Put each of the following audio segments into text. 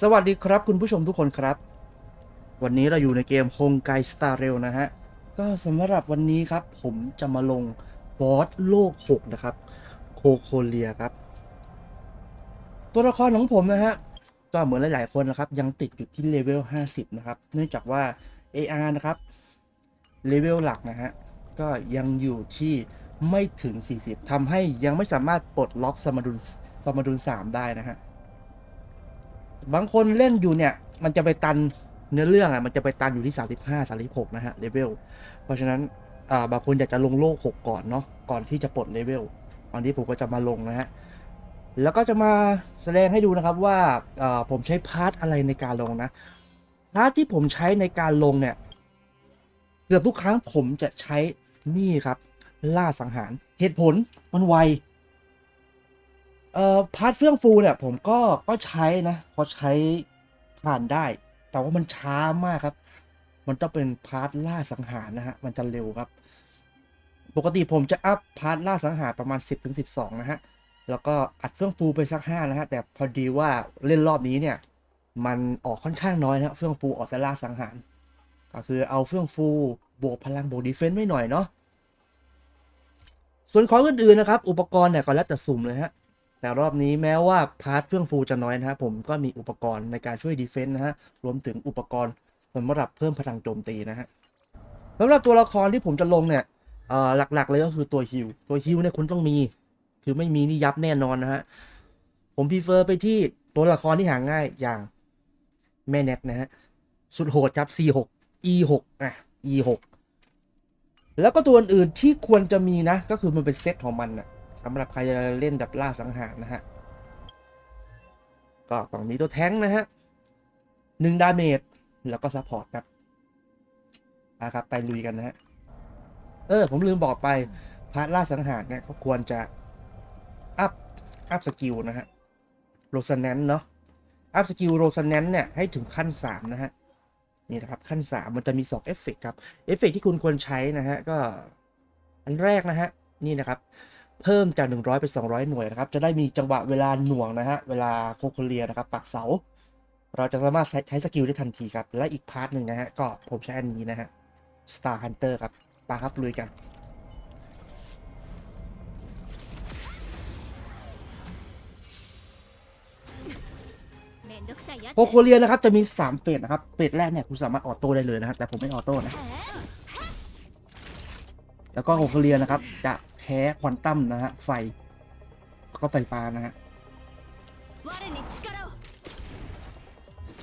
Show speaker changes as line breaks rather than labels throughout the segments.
สวัสดีครับคุณผู้ชมทุกคนครับ วันนี้เราอยู่ในเกม h o n g a i Star Rail นะฮะ ก็สำหรับวันนี้ครับ ผมจะมาลงบอสโลก 6 นะครับ โคโคเลียครับ ตัวละครของผมนะฮะ ก็เหมือนหลาย ๆ คนนะครับ ยังติดอยู่ที่เลเวล 50 นะครับ เนื่องจากว่า AR นะครับ เลเวลหลักนะฮะ ก็ยังอยู่ที่ไม่ถึง 40ทำให้ยังไม่สามารถปลดล็อกสมดุลสมดุล 3 ได้นะฮะ บางคนเล่นอยู่เนี่ย มันจะไปตันเนื้อเรื่องอะมันจะไปตันอยู่ที่ 35 36 นะฮะเลเวลเพราะฉะนั้นอ่าบางคนอยากจะลงโลก 6 ก่อนเนาะก่อนที่จะปลดเลเวลวันนี้ผมก็จะมาลงนะฮะแล้วก็จะมาแสดงให้ดูนะครับว่าอ่าผมใช้พาร์ทอะไรในการลงนะพาร์ทที่ผมใช้ในการลงเนี่ยเกือบทุกครั้งผมจะใช้นี่ครับ ล่าสังหารเหตุผลมันไว เอ่อพาร์ทเฟื่องฟูเนี่ยผมก็ก็ใช้นะพอใช้ผ่านได้ แต่ว่ามันช้ามากครับ มันต้องเป็นพาร์ทล่าสังหารนะฮะมันจะเร็วครับ ปกติผมจะอัพพาร์ทล่าสังหารประมาณ 10-12ถึง12นะฮะแล้วก็อัดเฟื่องฟูไปสัก5นะฮะแต่พอดีว่าเล่นรอบนี้เนี่ย มันออกค่อนข้างน้อยนะฮะเฟื่องฟูออกแต่ล่าสังหารก็คือเอาเฟื่องฟูบวกพลังบวกดีเฟนซ์ไว้หน่อยเนาะส่วนของอื่นๆนะครับ อุปกรณ์เนี่ยก็แล้วแต่สุ่มเลยฮะ แต่รอบนี้แม้ว่าพาร์ทเฟื่องฟูจะน้อยนะฮะผมก็มีอุปกรณ์ในการช่วยดีเฟนต์นะฮะรวมถึงอุปกรณ์สำหรับเพิ่มพลังโจมตีนะฮะสำหรับตัวละครที่ผมจะลงเนี่ยหลักๆเลยก็คือตัวฮิวตัวฮิวเนี่ยคุณต้องมี คือไม่มีนี่ยับแน่นอนนะฮะผมพ r เฟอร์ไปที่ตัวละครที่หาง่ายอย่างแม่เน็ตนะฮะสุดโหดครับ C6 E6 อะ E6 แล้วก็ตัวอื่นที่ควรจะมีนะ ก็คือมันเป็นเซตของมันนะ สำหรับใครจะเล่นดับล่าสังหารนะฮะ ก็ต้องมีตัวแท้งนะฮะหนึ่งดาเมจแล้วก็ซัพพอร์ตครับอะครับ ไปลุยกันนะฮะ เออ ผมลืมบอกไป พาร์ทล่าสังหารเนี่ยเขาควรจะ อัพ อัพสกิลนะฮะ โรสแนนเนาะ อัพสกิลโรสแนนเนี่ย ให้ถึงขั้น 3 นะฮะ นี่นะครับ ขั้น 3 มันจะมี 2 เอฟเฟกต์ครับ เอฟเฟกต์ที่คุณควรใช้นะฮะ ก็ อันแรกนะฮะ นี่นะครับ เพิ่มจาก 100เป็น200 หน่วยนะครับ จะได้มีจังหวะเวลาหน่วงนะฮะ เวลาโคโคเลียนะครับ ปักเสา เราจะสามารถใช้สกิลได้ทันทีครับ และอีกพาร์ทหนึ่งนะฮะ ก็ผมใช้อันนี้นะฮะ Star Hunter ครับปาครับลุยกัน โคโคเลียนะครับ จะมี 3 เฟสนะครับ เฟสแรกเนี่ย คุณสามารถออโต้ได้เลยนะฮะ แต่ผมไม่ออโต้นะ แล้วก็โคเคเลียนะครับ จะแพ้ควอนตัมนะฮะไฟก็ไฟฟ้านะฮะ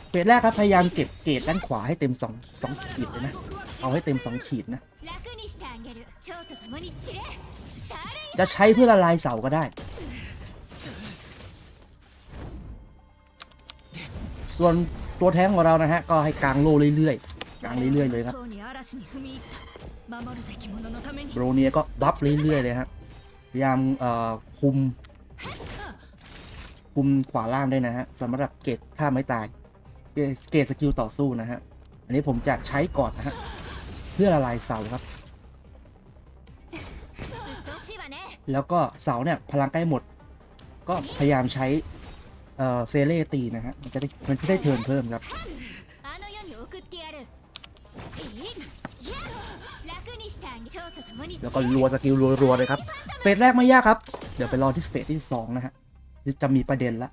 เฟสแรกครับพยายามเก็บเกรดด้านขวาให้เต็ม2 2ขีดเลยนะ เอาให้เต็ม 2 ขีดนะ จะใช้เพื่อละลายเสาก็ได้ ส่วนตัวแท้งของเรานะฮะ ก็ให้กลางโลเรื่อยๆ กลางเรื่อยๆเลยครับโบรเนียก็บัฟเรื่อยๆเลยครับพยายามคุม คุมขวาล่างด้วยนะฮะสำหรับเกตท่าไม่ตายเกตสกิลต่อสู้นะฮะอันนี้ผมจะใช้ก่อนนะฮะเพื่อละลายเสาครับ แล้วก็เสาเนี่ยพลังใกล้หมด ก็พยายามใช้เซเล่ตีนะฮะมันจะได้มันจะได้เทินเพิ่มครับ แล้วก็รัวสกิลรัวๆเลยครับ เฟสแรกไม่ยากครับ เดี๋ยวไปรอที่เฟสที่สองนะฮะ จะมีประเด็นละ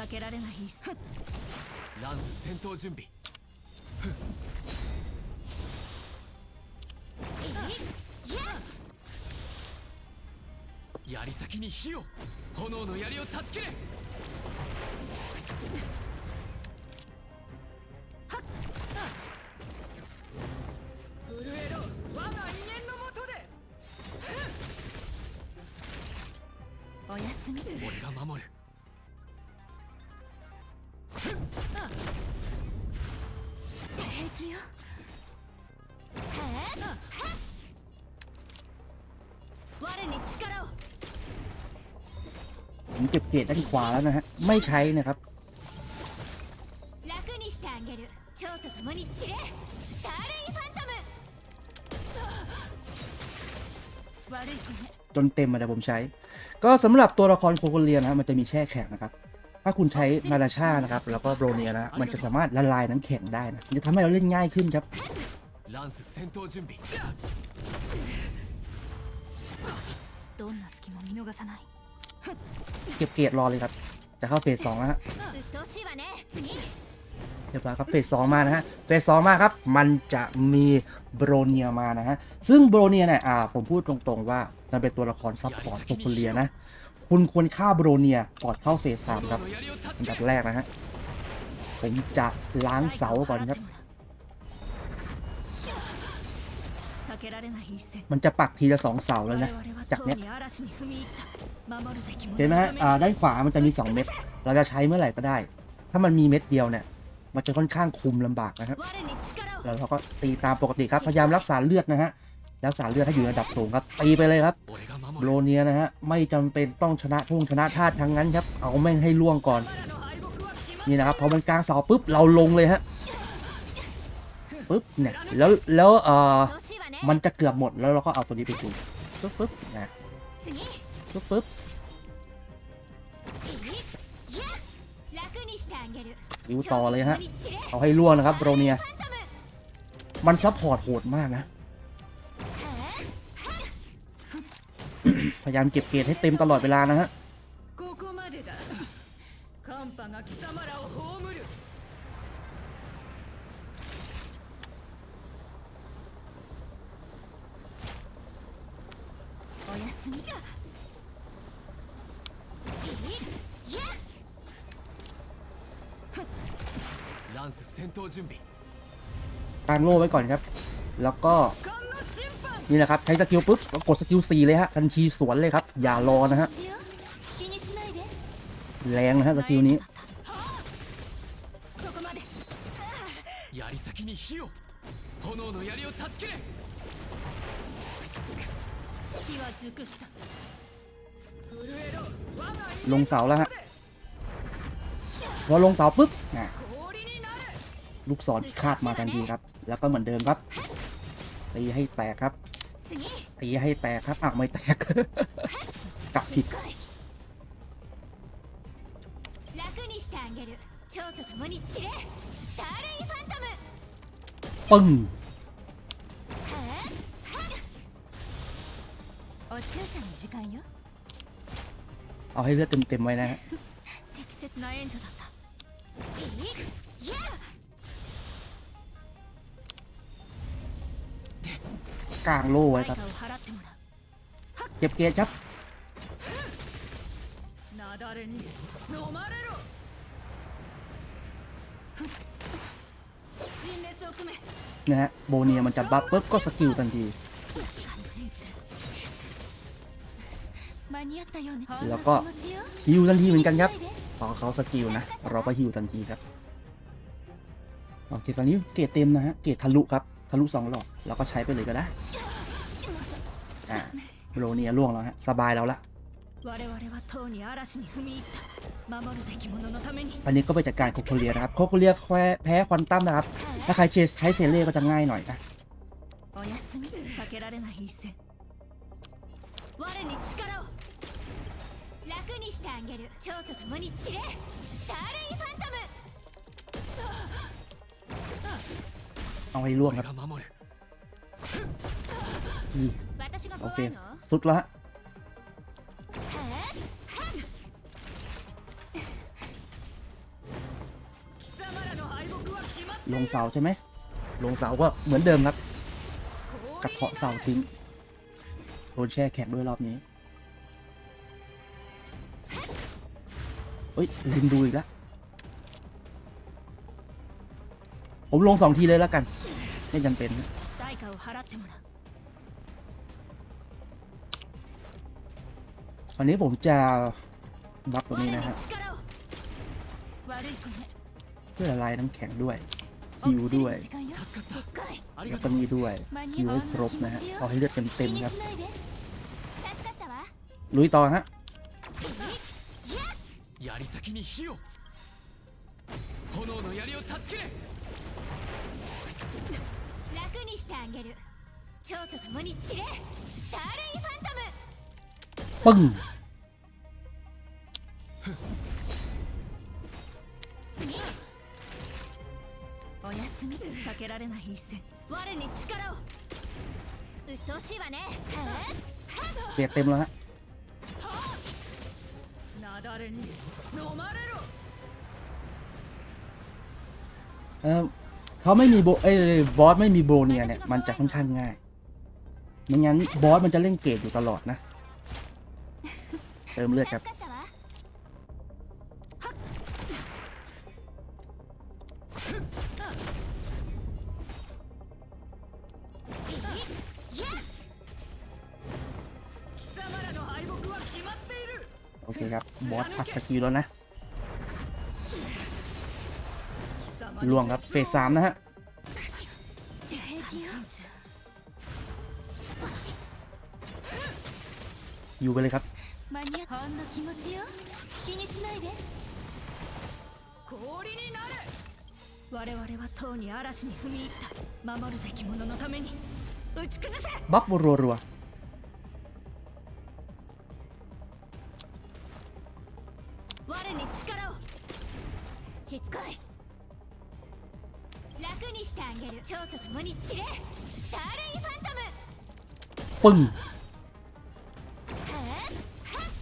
避けられない
ランス戦闘準備槍先に火を炎の槍を断ち切れ
เก็บเกรดด้านขวาแล้วนะฮะ ไม่ใช้นะครับ
楽にしてあげる蝶と共に散れスターレイファントム
悪い子ね
จนเต็มมาแต่ผมใช้ ก็สำหรับตัวละครโคโคเลียนะฮะมันจะมีแช่แข็งนะครับ ถ้าคุณใช้นาราชานะครับ แล้วก็โบรเนียนะ มันจะสามารถละลายน้ำแข็งได้นะมันจะทำให้เราเล่นง่ายขึ้นครับ
ランス戦闘準備
どんな隙も見逃さない
เก็บเกียรรอเลยครับ จะเข้าเฟสสองแล้วฮะเดี๋ยวร้ครับเฟสสองมานะฮะเฟสสองมาครับ มันจะมีโบรเนียมานะฮะ ซึ่งโบรเนียเนี่ยอ่าผมพูดตรงๆว่ามันเป็นตัวละครซับพอร์ตโองคเลียนะ คุณควรฆ่าโบรเนียก่อนเข้าเฟสสามครับอันดับแรกนะฮะผมจะล้างเสาก่อนครับ มันจะปักทีละสองเสาแล้วนะ จากเนี้ยเห็นไหมฮะด้านขวามันจะมี 2 เม็ด เราจะใช้เมื่อไหร่ก็ได้ ถ้ามันมีเม็ดเดียวเนี่ย มันจะค่อนข้างคุมลำบากนะครับ แล้วเราก็ตีตามปกติครับ พยายามรักษาเลือดนะฮะ รักษาเลือดให้อยู่ระดับสูงครับ ตีไปเลยครับโรเนียนะฮะ ไม่จำเป็นต้องชนะทุ่งชนะท่าทั้งนั้นครับ เอาแม่งให้ล่วงก่อน นี่นะครับ พอมันกลางเสาปุ๊บ เราลงเลยฮะ ปุ๊บเนี่ย แล้ว แล้ว เอ่อ มันจะเกือบหมดแล้วเราก็เอาตัวนี้ไปจุ่มปึ๊บปึ๊บนะปึ๊บปึ๊บยิวต่อเลยฮะ เอาให้ล่วงนะครับโรเนีย มันซัพพอร์ตโหดมากนะ พยายามเก็บเกตให้เต็มตลอดเวลานะฮะ
ここまでだ寒波が貴様らを葬る
おやすみ
いや
ランス戦闘準備
กางโล่ไว้ก่อนครับ แล้วก็
ガンの審判
นี่นะครับ ใช้สกิลปุ๊บก็กดสกิล4เลยฮะทันทีสวนเลยครับ อย่ารอนะฮะ
血よ気にしないで
แรงนะฮะสกิลนี้ ลงเสาแล้วฮะพอลงเสาปุ๊บลูกศรคาดมาทันทีครับ แล้วก็เหมือนเดิมครับตีให้แตกครับตีให้แตกครับอะไม่แตกกลับผิดปึ้ง
お注射の時間よ
เอาให้เลือดเต็มๆไว้นะฮะ
適切な援助だった
えいや
กางโล่ไว้
対
ครับ
価を払ってもらう
เก็บเกรดครับ
雪崩に飲まれろ
陳列を組め
นะฮะ โบเนียมันจะบัฟปุ๊บก็สกิลทันที
間に
แล้วก็ฮิวทันทีเหมือนกันครับพอเขาสกิลนะ เราก็ฮิวทันทีครับโอเคตอนนี้เกตเต็มนะฮะเกตทะลุครับทะลุสองหลอดเราก็ใช้ไปเลยก็ได้อ่าโรเนียล่วงแล้วฮะสบายแล้วละอันนี้ก็ไปจัดการโคโคเลียนะครับโคโคเลียแพ้ควันตั้มนะครับ ถ้าใครใช้เซเล่ก็จะง่ายหน่อยนะ
に
してあげる蝶と共に散れスターレイファントム
เอาให้ล่วง
俺
ครับ
が守る
นี่
私が
โอ
怖
เค
いの
สุดแล้วฮะ
貴様らの敗北は決まっ
ลงเสาใช่ไหม ลงเสาก็เหมือนเดิมครับ
氷
กระเทาะเสาทิ้ง โดนแช่แข็งด้วยรอบนี้ เอ้ยลืมดูอีกแล้วผมลงสองทีเลยแล้วกัน ไม่จำเป็นนะตอนนี้ผมจะบัฟตัวนี้นะฮะเพื่อลายน้ำแข็งด้วยฮิวด้วยแล้วก็นี้ด้วยฮิวให้ครบนะฮะเอาให้เลือดเต็ม
ๆ
ครับลุยต่อฮะ
槍先に火を炎の槍を断ち切れ
楽にしてあげる蝶と共に散れスターレイファントム
ปึ้ง
おやすみ避けられない一戦我に力を
うっとうしいわね
เปียกเต็มแล้วฮะ
なだ れに飲まれろ
เออเขาไม่มีโบเอ้ยบอสไม่มีโบเนียเนี่ย มันจะค่อนข้างง่ายไม่งั้นบอสมันจะเล่นเกตอยู่ตลอดนะ เติมเลือดครับ อสผักสกิลแล้วนะล่วงครับเฟสสามนะฮะอยู่ไปเลยครับ
บัฟ
บัวรัว
我に力を
しつこい楽にしてあげる蝶と共に散れスターレイファントム
ๆปึ้ง
はあはっ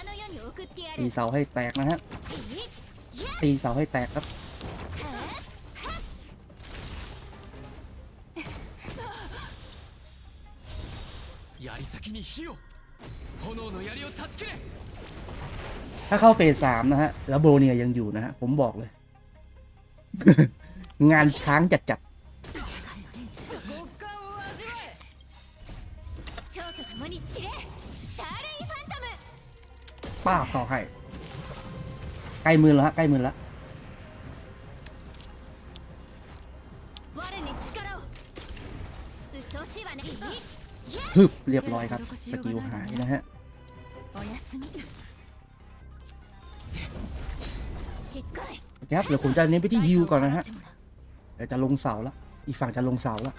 あの世に送ってやる
ตีเสาให้แตกนะฮะ
いや
ตีเสาให้แตกครับ
槍先に火を炎の槍を断ち切れ
ถ้าเข้าเฟสสามนะฮะ แล้วโบเนียยังอยู่นะฮะ ผมบอกเลย งานช้างจัดจัดป้าต่อให้ ใกล้มือแล้วฮะ ใกล้มือแล้วฮึบเรียบร้อยครับ สกิลหายนะฮะ ครับเดี๋ยวผมจะเน้นไปที่ฮิวก่อนนะฮะเดี๋ยวจะลงเสาละอีกฝั่งจะลงเสาละ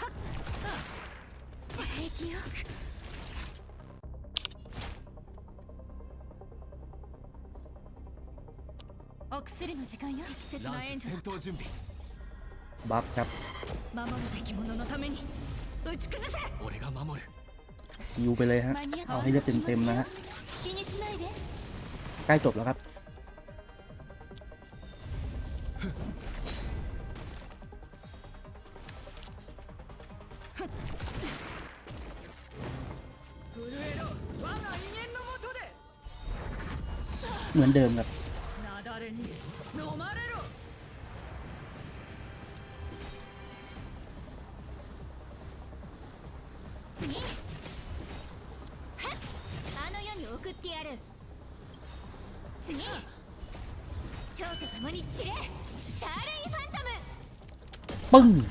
บัฟครับยูไปเลยฮะเอาให้เลือดเต็มๆนะฮะใกล้จบแล้วครับ เหมือนเดิมครับ
な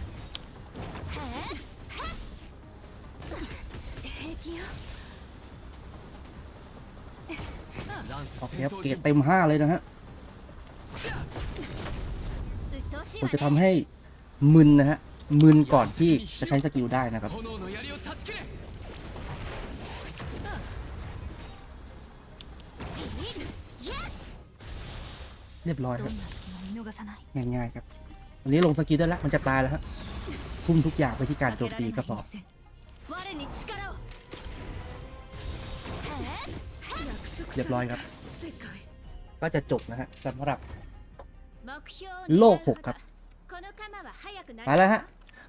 だ
โอเคเก
ต
เต็มห้าเลยนะฮะผมจะทำให้มึนนะฮะมึนก่อนที่จะใช้สกิลได้นะครับเรียบร้อยครับง่ายๆครับอันนี้ลงสกิลได้แล้วมันจะตายแล้วฮะพุ่มทุกอย่างไปที่การโจมตีก็พอเรียบร้อยครับ ก็จะจบนะฮะสำหรับโลกหกครับมาแล้วฮะ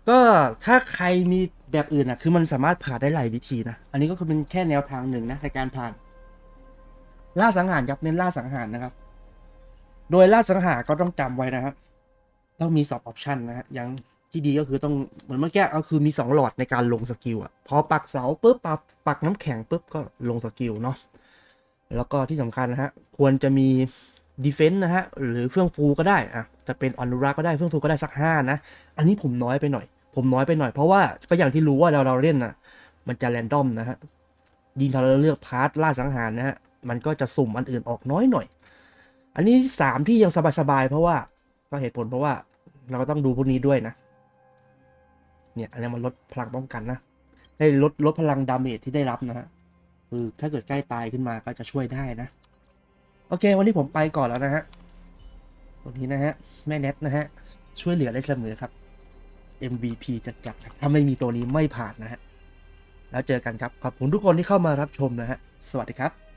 ก็ถ้าใครมีแบบอื่นอะ คือมันสามารถผ่านได้หลายวิธีนะ อันนี้ก็คือเป็นแค่แนวทางหนึ่งนะในการผ่าน ล่าสังหารยับเน้นล่าสังหารนะครับ โดยล่าสังหารก็ต้องจำไว้นะฮะต้องมีสองออปชันนะฮะอย่างที่ดีก็คือต้องเหมือนเมื่อกี้ก็คือมีสองหลอดในการลงสกิลอะพอปักเสาปุ๊บปักปักน้ำแข็งปุ๊บก็ลงสกิลเนาะ แล้วก็ที่สำคัญนะฮะควรจะมีดีเฟนต์นะฮะหรือเฟื่องฟูก็ได้อะจะเป็นอนุรักษ์ก็ได้เฟื่องฟูก็ได้สักห้านะ อันนี้ผมน้อยไปหน่อย ผมน้อยไปหน่อยเพราะว่าก็อย่างที่รู้ว่าเราเราเล่นนะมันจะแรนดอมนะฮะยิงถ้าเราเลือกพาร์ทล่าสังหารนะฮะมันก็จะสุ่มอันอื่นออกน้อยหน่อย อันนี้สามที่ยังสบายๆเพราะว่าก็เหตุผลเพราะว่าเราก็ต้องดูพวกนี้ด้วยนะ เนี่ยอันนี้มันลดพลังป้องกันนะได้ลดลดพลังดาเมจที่ได้รับนะฮะ คือถ้าเกิดใกล้ตายขึ้นมาก็จะช่วยได้นะ โอเค วันนี้ผมไปก่อนแล้วนะฮะตันนี้นะฮะ แม่เน็ตนะฮะ ช่วยเหลือได้เสมอครับ MVP จัดๆถ้าไม่มีตัวนี้ไม่ผ่านนะฮะ แล้วเจอกันครับ ขอบคุณทุกคนที่เข้ามารับชมนะฮะ สวัสดีครับ